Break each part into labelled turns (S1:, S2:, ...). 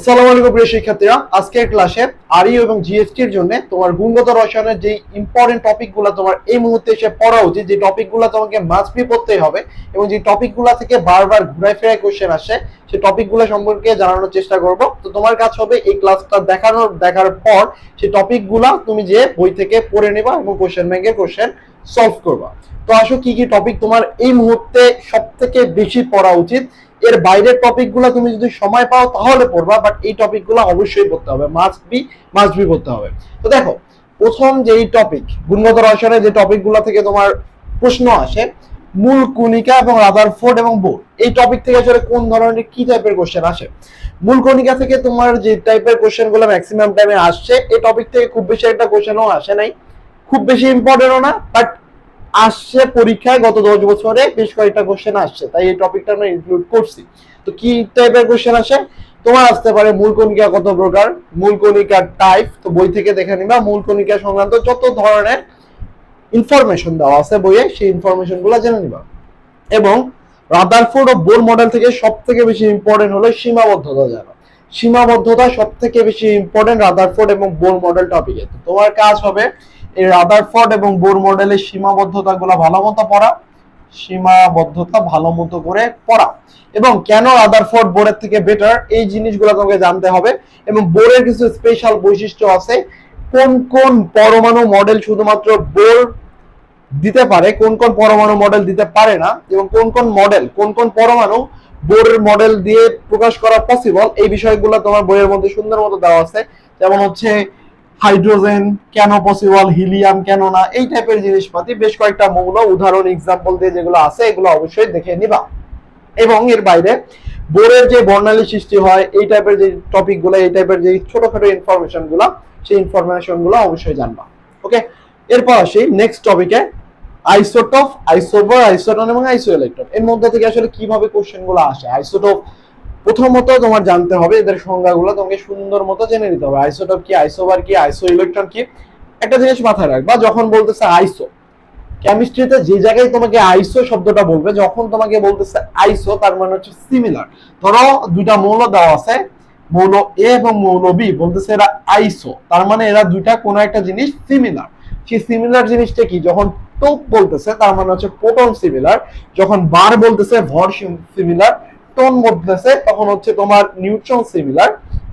S1: আসসালামু আলাইকুম প্রিয় শিক্ষার্থীরা। আজকের ক্লাসে আরই এবং জিএসটি এর জন্য তোমার গুণগত রসায়নের যে ইম্পর্টেন্ট টপিকগুলো তোমার এই মুহূর্তে এসে পড়া উচিত, যে টপিকগুলো তোমাকে মাস্ট বি পড়তেই হবে এবং যে টপিকগুলো থেকে বারবার ঘুরায় ফেরায় কোশ্চেন আসে সেই টপিকগুলো সম্পর্কে জানানোর চেষ্টা করব। তো তোমার কাজ হবে এই ক্লাসটা দেখানোর, দেখার পর সেই টপিকগুলো তুমি যে বই থেকে পড়ে নেবা এবং কোশ্চেন ব্যাংকের কোশ্চেন সলভ করবা। তো আসো কি কি টপিক তোমার এই মুহূর্তে সব থেকে বেশি পড়া উচিত এর বাইরের টপিকগুলো তুমি যদি সময় পাও তাহলে পড়বা বাট এই টপিকগুলো অবশ্যই পড়তে হবে। মাস্ট বি মাস্ট বি পড়তে হবে। তো দেখো, প্রথম যেই টপিক গুণগত রসায়নের যে টপিকগুলো থেকে তোমার প্রশ্ন আসে, মূল কণিকা এবং রাদারফোর্ড এবং বোর এই টপিক থেকে আসলে কোন ধরনের কি টাইপের কোশ্চেন আসে? মূল কণিকা থেকে তোমার যে টাইপের কোশ্চেনগুলো ম্যাক্সিমাম টাইমে আসছে, এই টপিক থেকে খুব বেশি একটা কোশ্চেনও আসে নাই। খুব বেশি ইম্পর্টেন্টও না বাট আসছে পরীক্ষায় গত দশ বছরে বেশ কয়েকটা কোশ্চেন আসছে। তাই এই টপিকটা আমরা ইনক্লুড করছি। তো কি টাইপের কোশ্চেন আসে? তোমার আসতে পারে মূল কণিকা কত প্রকার? মূল কণিকার টাইপ তো বই থেকে দেখে নিবা। মূল কণিকা সংক্রান্ত যত ধরনের ইনফরমেশন দেওয়া আছে বইয়ে, সেই ইনফরমেশনগুলো জেনে নিবা। এবং রাদারফোর্ড ও বোর মডেল থেকে সব থেকে বেশি ইম্পর্টেন্ট হলো সীমাবদ্ধতা জানা। সীমাবদ্ধতা সব থেকে বেশি ইম্পর্টেন্ট রাদারফোর্ড এবং বোর মডেল টপিকে তোমার কাজ হবে এই রাদারফোর্ড এবং বোর মডেলের সীমাবদ্ধতা গুলো ভালো মতো পড়া, সীমাবদ্ধতা ভালো মতো করে পড়া। এবং কেন রাদারফোর্ড বোরের থেকে বেটার এই জিনিসগুলো তোমাকে জানতে হবে। এবং বোরের কিছু স্পেশাল বৈশিষ্ট্য আছে। কোন কোন পরমাণু মডেল শুধুমাত্র বোর দিতে পারে, কোন কোন পরমাণু মডেল দিতে পারে না, এবং কোন কোন মডেল কোন কোন পরমাণু বোরের মডেল দিয়ে প্রকাশ করা পসিবল এই বিষয়গুলো তোমার বইয়ের মধ্যে সুন্দর মতো দেওয়া আছে। যেমন হচ্ছে হাইড্রোজেন, কেন পসিবল হিলিয়াম কেন না, এই টাইপের জিনিসপাতি, বেশ কয়েকটা মৌল, উদাহরণ এক্সাম্পল দিয়ে যেগুলো আছে, এগুলো অবশ্যই দেখে নিবা। এবং এর বাইরে, বোরের যে বর্ণালী সৃষ্টি হয়, এই টাইপের যে টপিকগুলো, এই টাইপের যে ছোটখাটো ইনফরমেশনগুলো, সেই ইনফরমেশনগুলো অবশ্যই জানবা। ওকে এরপর আসি নেক্সট টপিকে আইসোটপ আইসোবার আইসোটন এবং আইসো ইলেকট্রন এর মধ্যে থেকে আসলে কীভাবে কোশ্চেনগুলো আসে? আইসোটপ প্রথমত তোমার জানতে হবে এদের সংজ্ঞাগুলো তোমাকে সুন্দর মতো জেনে নিতে হবে। আইসোটপ কি, আইসোবার কি আইসো ইলেকট্রন কি? একটা জিনিস মাথায় রাখবা যখন বলতেছে আইসো কেমিস্ট্রিতে যে জায়গায় তোমাকে আইসো শব্দটা বলবে, যখন তোমাকে বলতেছে আইসো, তার মানে হচ্ছে সিমিলার ধরো দুইটা মৌল দেওয়া আছে, মৌল এ এবং মৌল বি বলতেছে এরা আইসো, তার মানে এরা দুইটা কোনো একটা জিনিস সিমিলার সেই সিমিলার জিনিসটা কি? যখন টোপ বলতেছে, তার মানে হচ্ছে প্রোটন সিমিলার যখন বার বলতেছে ভর সিমিলার টোন বলতেছে, তখন হচ্ছে তোমার নিউট্রন সিমিলার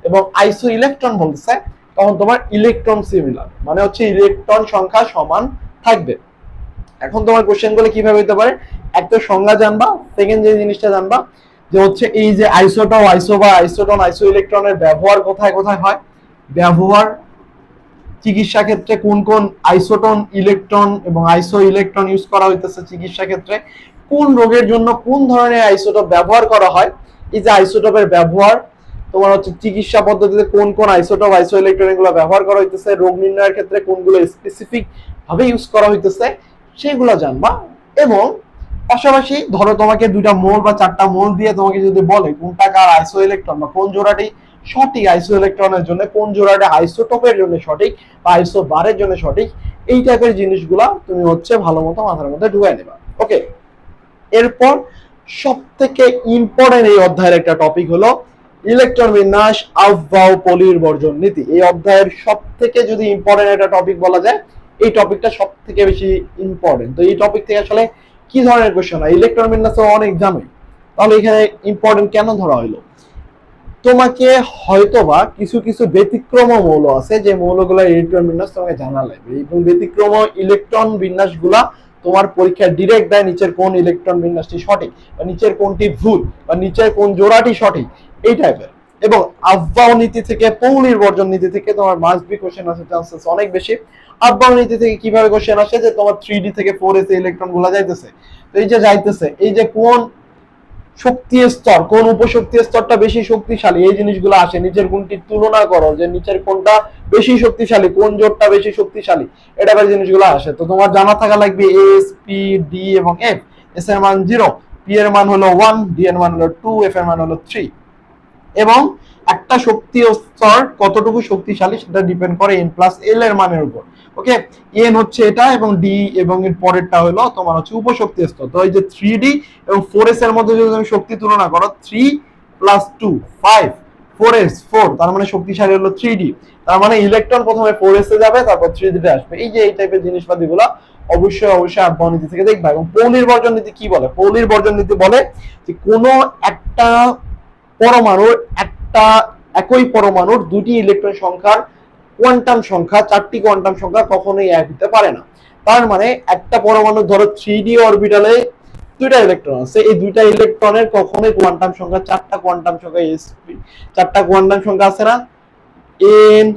S1: এবং আইসো ইলেকট্রন বলতেছে, তখন তোমার ইলেকট্রন সিমিলার মানে হচ্ছে ইলেকট্রন সংখ্যা সমান থাকবে। এখন তোমার কোশ্চেনগুলো কীভাবে হতে পারে? একটা সংজ্ঞা জানবা সেকেন্ড যে জিনিসটা জানবা, যে হচ্ছে এই যে আইসোটন আইসো বা আইসোটন আইসো ইলেকট্রনের ব্যবহার কোথায় কোথায় হয়? ব্যবহার চিকিৎসা ক্ষেত্রে কোন কোন আইসোটন ইলেকট্রন এবং আইসো ইলেকট্রন ইউজ করা হইতেছে চিকিৎসা ক্ষেত্রে? কোন রোগের জন্য কোন ধরনের আইসোটপ ব্যবহার করা হয়? এই যে আইসোটপের ব্যবহার, তোমার হচ্ছে চিকিৎসা পদ্ধতিতে কোন কোন আইসোটপ আইসো ইলেকট্রন এগুলো ব্যবহার করা হইতেছে, রোগ নির্ণয়ের ক্ষেত্রে কোনগুলো স্পেসিফিক ভাবে ইউজ করা হইতেছে, সেগুলো জানবা এবং পাশাপাশি ধরো তোমাকে দুইটা মোল বা চারটা মোল দিয়ে তোমাকে যদি বলে কোনটা কার আইসো ইলেকট্রন বা কোন জোড়াটি সঠিক আইসো ইলেকট্রনের জন্য, কোন জোড়াটি আইসোটপের জন্য সঠিক বা আইসো বারের জন্য সঠিক, এই টাইপের জিনিসগুলা তুমি হচ্ছে ভালো মতো মাথার মধ্যে ঢুকাই নেবা। ওকে এরপর সব থেকে ইম্পর্টেন্ট এই অধ্যায়ের একটা টপিক হলো ইলেকট্রন বিন্যাস আহ্বাও পলির বর্জন নীতি। এই অধ্যায়ের সব থেকে যদি ইম্পর্টেন্ট একটা টপিক বলা যায়, এই টপিকটা সব থেকে বেশি ইম্পর্টেন্ট তো এই টপিক থেকে আসলে কি ধরনের কোশ্চেন হয় ইলেকট্রন বিন্যাস অনেক জানোই। তাহলে এখানে ইম্পর্টেন্ট কেন ধরা হইল? তোমাকে হয়তোবা কিছু কিছু ব্যতিক্রম মৌল আছে, যে মৌলগুলো ইলেকট্রন বিন্যাস তোমাকে জানা লাগবে। এবং ব্যতিক্রম ইলেকট্রন বিন্যাসগুলা তোমার পরীক্ষা ডিরেক্ট দেয়, নিচের কোন ইলেকট্রন বিন্যাসটি সঠিক, বা নিচের কোনটি ভুল, বা নিচের কোন জোড়াটি সঠিক, এই টাইপের এবং আব্বাও নীতি থেকে পৌলির বর্জন নীতি থেকে তোমার মাস্ট বি কোশ্চেন আসার চান্সেস অনেক বেশি। আব্বাও নীতি থেকে কীভাবে কোশ্চেন আসে, যে তোমার থ্রি ডি থেকে ফোর এসে ইলেকট্রনগুলা যাইতেছে। তো এই যে যাইতেছে, এই যে কোন শক্তি স্তর, কোন উপশক্তি স্তরটা বেশি শক্তিশালী, এই জিনিসগুলো আসে। নিচের কোনটির তুলনা করো যে নিচের কোনটা বেশি শক্তিশালী, কোন জোরটা বেশি শক্তিশালী, এটা জিনিসগুলো আসে। তো তোমার জানা থাকা লাগবে এস পি ডি এবং এফ এস এর মান জিরো পি এর মান হলো ওয়ান ডি এর মান হলো টু এফ এর মান হলো থ্রি এবং একটা শক্তি স্তর কতটুকু শক্তিশালী সেটা ডিপেন্ড করে এন প্লাস এল এর মানের উপর। ওকে এন হচ্ছে এটা এবং ডি এবং এর পরেরটা হলো তোমার হচ্ছে উপশক্তি স্তর। তো এই যে থ্রি ডি এবং ফোর এস এর মধ্যে যদি তুমি শক্তি তুলনা করো three plus two five four S four তার মানে শক্তিশালী হলো থ্রি ডি তার মানে ইলেকট্রন প্রথমে ফোর এস এ যাবে, তারপর থ্রি ডি আসবে। এই যে এই টাইপের জিনিসপাতি গুলো অবশ্যই অবশ্যই আবহাওয়া নীতি থেকে দেখবা। এবং পৌলির বর্জন নীতি কি বলে? পৌলির বর্জন নীতি বলে যে কোনো একটা পরমাণুর একটা একই পরমাণুর দুটি ইলেকট্রন সংখ্যার কোয়ান্টাম সংখ্যা, চারটি কোয়ান্টাম সংখ্যা কখনোই এক হতে পারে না। তার মানে একটা পরমাণু ধরো থ্রি ডি অরবিটালে দুইটা ইলেকট্রন আছে, এই দুইটা ইলেকট্রনের কখনোই কোয়ান্টাম সংখ্যা, চারটা কোয়ান্টাম সংখ্যা এস চারটা কোয়ান্টাম সংখ্যা আছে না? এন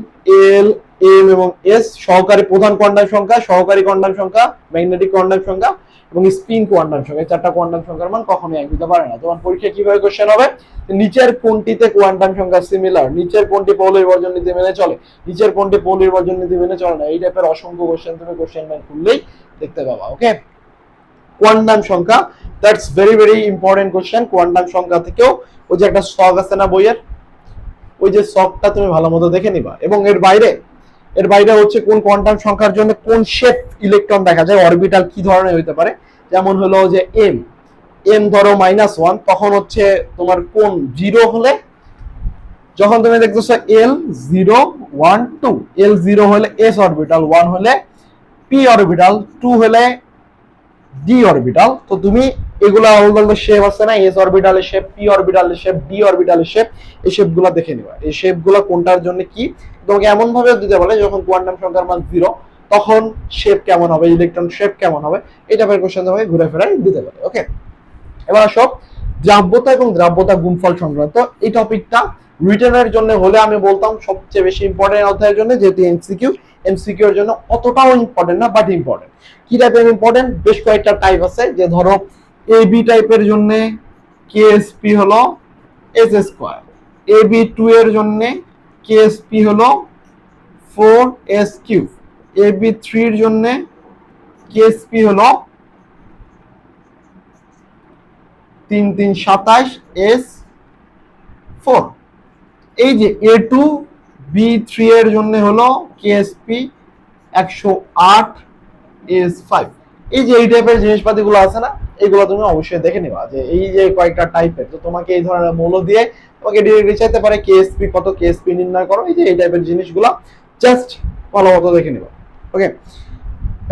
S1: এল এম এবং এস সহকারী প্রধান কোয়ান্টাম সংখ্যা, সহকারী কোয়ান্টাম সংখ্যা ম্যাগনেটিক কোয়ান্টাম সংখ্যা এবং স্পিন কোয়ান্টাম সংখ্যা। চারটা কোয়ান্টাম সংখ্যার মান কখনোই এক হতে পারে না। তোমার পরীক্ষা কীভাবে কোশ্চেন হবে? নিচের কোনটিতে কোয়ান্টাম সংখ্যা সিমিলার নিচের কোনটি পৌলের বর্জন নীতি মেনে চলে, নিচের কোনটি পৌলের বর্জন নীতি মেনে চলে না। এই টাইপের অসংখ্য কোশ্চেন তুমি কোশ্চেন ব্যাংক খুললেই দেখতে পাবা ওকে কোয়ান্টাম সংখ্যা that's very very important question quantum সংখ্যা থেকেও ওই যে একটা শখ আছে না বইয়ের? ওই যে শখটা তুমি ভালো মতো দেখে নিবা। এবং এর বাইরে এর বাইরে হচ্ছে কোন কোয়ান্টাম সংখ্যার জন্য কোন শেপ ইলেকট্রন দেখা যায় অরবিটাল কি ধরনের হতে পারে? যেমন হলো যে এম এম ধরো মাইনাস ওয়ান তখন হচ্ছে তোমার কোন জিরো হলে? যখন তুমি দেখতেছো l zero one two l zero হলে এস অরবিটাল ওয়ান হলে পি অরবিটাল টু হলে ডি অরবিটাল তো তুমি এগুলা আলাদা শেপ আছে না? এস অরবিটালের শেপ পি অরবিটালের শেপ ডি অরবিটালের শেপ এই শেপগুলা দেখে নিবা। এই শেপগুলা কোনটার জন্য কি? তোমাকে এমন ভাবে দিতে বলে, যখন কোয়ান্টাম সংখ্যার মান জিরো তখন শেপ কেমন হবে? ইলেকট্রন শেপ কেমন হবে? এই টাইপের কোশ্চেন তোমাকে ঘুরে ফেরাই দিতে পারে ওকে এবার আসো, দ্রাব্যতা এবং দ্রাব্যতা গুণফল সংক্রান্ত। এই টপিকটা রিটার্নের জন্য হলে আমি বলতাম সবচেয়ে বেশি ইম্পর্টেন্ট অধ্যায়ের জন্য, যেহেতু এমসিকিউ এমসিকিউ এর জন্য অতটাও ইম্পর্টেন্ট না বাট ইম্পর্টেন্ট কি টাইপের ইম্পর্টেন্ট বেশ কয়েকটা টাইপ আছে, যে ধরো এ বি টাইপের জন্য কেএসপি হলো s square A B two এর জন্য কেএসপি হলো four s cube A B থ্রির জন্য কেএসপি হলো তিন তিন সাতাশ এস ফোর এই যে এ টু বি থ্রি এর জন্য হলো কেএসপি একশো আট এস ফাইভ এই যে এই টাইপের জিনিসপাতি গুলো আছে না, এগুলো তুমি অবশ্যই দেখে নিবা যে এই যে কয়েকটা টাইপের তো তোমাকে এই ধরনের মৌল দিয়ে তোমাকে ডিরেক্টলি চাইতে পারে কেএসপি কত কেএসপি নির্ণয় করো, এই যে এই টাইপের জিনিসগুলো জাস্ট ভালো মতো দেখে নিবা ওকে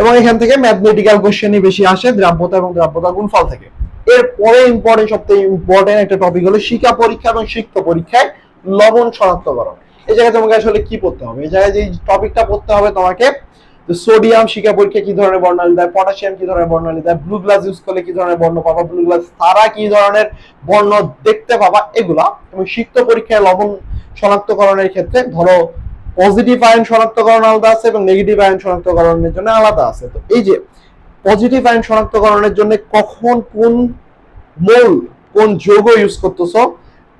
S1: এবং এখান থেকে ম্যাথমেটিক্যাল কোশ্চেনই বেশি আসে, দ্রাব্যতা এবং দ্রাব্যতা গুণফল থেকে। এর পরে ইম্পর্টেন্ট সবথেকে ইম্পর্টেন্ট একটা টপিক হলো শিক্ষা পরীক্ষা এবং সিক্ত পরীক্ষায় লবণ শনাক্তকরণ এই জায়গায় তোমাকে আসলে কি পড়তে হবে? এই জায়গায় যে টপিকটা পড়তে হবে তোমাকে সোডিয়াম শিক্ষা পরীক্ষা কি ধরনের বর্ণালী দেয়? পটাশিয়াম কি ধরনের বর্ণালী দেয়? ব্লু গ্লাস ইউজ করলে কি ধরনের বর্ণ পাবা? ব্লু গ্লাস তারা কি ধরনের বর্ণ দেখতে পাবা? এগুলা। এবং সিক্ত পরীক্ষায় লবণ শনাক্তকরণের ক্ষেত্রে ধরো পজিটিভ আয়ন শনাক্তকরণ আলাদা আছে এবং নেগেটিভ আয়ন শনাক্তকরণের জন্য আলাদা আছে। তো এই যে পজিটিভ আয়ন শনাক্তকরণের জন্য কখন কোন মৌল, কোন যৌগ ইউজ করতেছ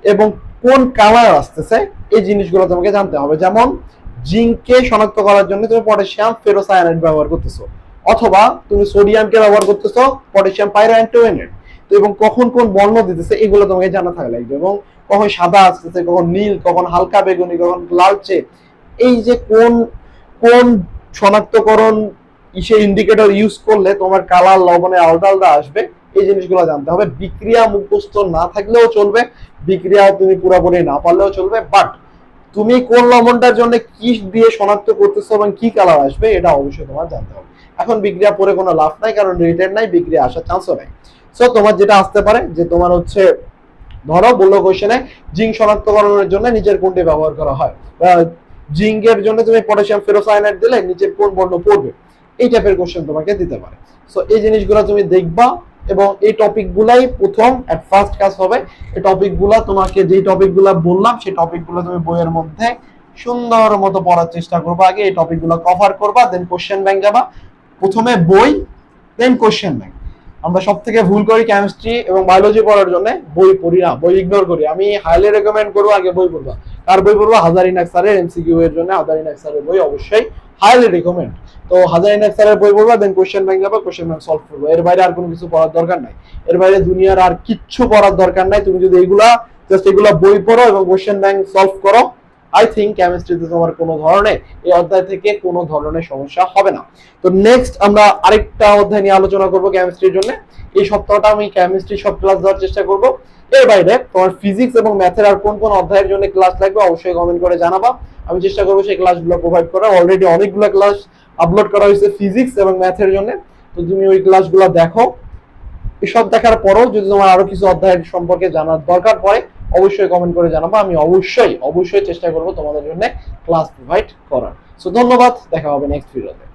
S1: এবং কোন কালার আসতেছে, এই জিনিসগুলো তোমাকে জানতে হবে। যেমন জিঙ্ককে শনাক্ত করার জন্য তুমি পটাশিয়াম ফেরোসায়ানাইড ব্যবহার করতেছো। অথবা তুমি সোডিয়ামকে ব্যবহার করতেছো পটাশিয়াম পাইরোঅ্যান্টোয়েনেট। তো এবং কখন কোন বর্ণ দিতেছে এগুলো তোমাকে জানা থাকা লাগবে। এবং কখন সাদা আসতেছে, কখন নীল, কখন হালকা বেগুনি, কখন লালচে। এই যে কোন কোন শনাক্তকরণ ইসে ইন্ডিকেটর ইউজ করলে তোমার কালার, লবণে আলাদা আলাদা আসবে, এই জিনিসগুলো জানতে হবে। বিক্রিয়া মুখস্থ না থাকলেও চলবে বিক্রিয়া তুমি পুরোপুরি না পারলেও চলবে বাট তুমি কোন লবণটার জন্য কি দিয়ে শনাক্ত করতেছো এবং কি কালার আসবে, এটা অবশ্যই তোমার জানতে হবে। এখন বিক্রিয়া পরে কোনো লাভ নাই, কারণ রিটার্ন নাই, বিক্রিয়া আসার চান্সও নাই। সো তোমার যেটা আসতে পারে, যে তোমার হচ্ছে, ধরো, বলল কোশ্চেনে জিঙ্ক শনাক্তকরণের জন্য নিচের কোনটি ব্যবহার করা হয়? জিঙ্কের জন্য তুমি পটাশিয়াম ফেরোসায়ানাইড দিলে, নিচের কোন বর্ণ পড়বে? এই টাইপের কোশ্চেন তোমাকে দিতে পারে। সো এই জিনিসগুলো তুমি দেখবা এবং এই টপিকগুলাই প্রথম এট ফার্স্ট ক্লাস হবে। এই টপিকগুলা তোমাকে যেই টপিকগুলো বললাম, সেই টপিকগুলো তুমি বইয়ের মধ্যে সুন্দর মতো পড়ার চেষ্টা করবা। আগে এই টপিকগুলো কভার করবা দেন কোশ্চেন ব্যাংক যাবা। প্রথমে বই দেন কোশ্চেন ব্যাংক আমরা সব থেকে ভুল করি কেমিস্ট্রি এবং বায়োলজি পড়ার জন্য, বই পড়ি না, বই ইগনোর করি। আমি হাইলি রেকমেন্ড করব আগে বই পড়বা। কার বই পড়ব? হাজারিন স্যারের এমসিকিউ এর জন্য হাজারিন স্যারের বই অবশ্যই হাইলি রেকমেন্ড তো হাজারিন স্যারের বই পড়বা দেন কোশ্চেন ব্যাংক যাবা কোশ্চেন ব্যাংক সলভ করব। এর বাইরে আর কোনো কিছু পড়ার দরকার নাই। এর বাইরে দুনিয়ার আর কিচ্ছু পড়ার দরকার নাই। তুমি যদি এগুলা জাস্ট এগুলা বই পড়ো এবং কোশ্চেন ব্যাংক সলভ করো আই থিঙ্ক কেমিস্ট্রিতে তোমার কোনো ধরনের, এই অধ্যায় থেকে কোনো ধরনের সমস্যা হবে না। তো নেক্সট আমরা আরেকটা অধ্যায় নিয়ে আলোচনা করব কেমিস্ট্রির জন্য। এই সপ্তাহটা আমি কেমিস্ট্রি সব ক্লাস দেওয়ার চেষ্টা করব। এর বাইরে তোমার ফিজিক্স এবং ম্যাথের আর কোন কোন অধ্যায়ের জন্য ক্লাস লাগবে অবশ্যই কমেন্ট করে জানাবা। আমি চেষ্টা করব সেই ক্লাসগুলো প্রোভাইড করার। অলরেডি অনেকগুলো ক্লাস আপলোড করা হয়েছে ফিজিক্স এবং ম্যাথের জন্য। তো তুমি ওই ক্লাসগুলো দেখো। এসব দেখার পরেও যদি তোমার আরও কিছু অধ্যায়ের সম্পর্কে জানার দরকার পড়ে, অবশ্যই কমেন্ট করে জানাব। আমি অবশ্যই অবশ্যই চেষ্টা করব তোমাদের জন্য ক্লাস প্রোভাইড করার। সো ধন্যবাদ, দেখা হবে নেক্সট ভিডিওতে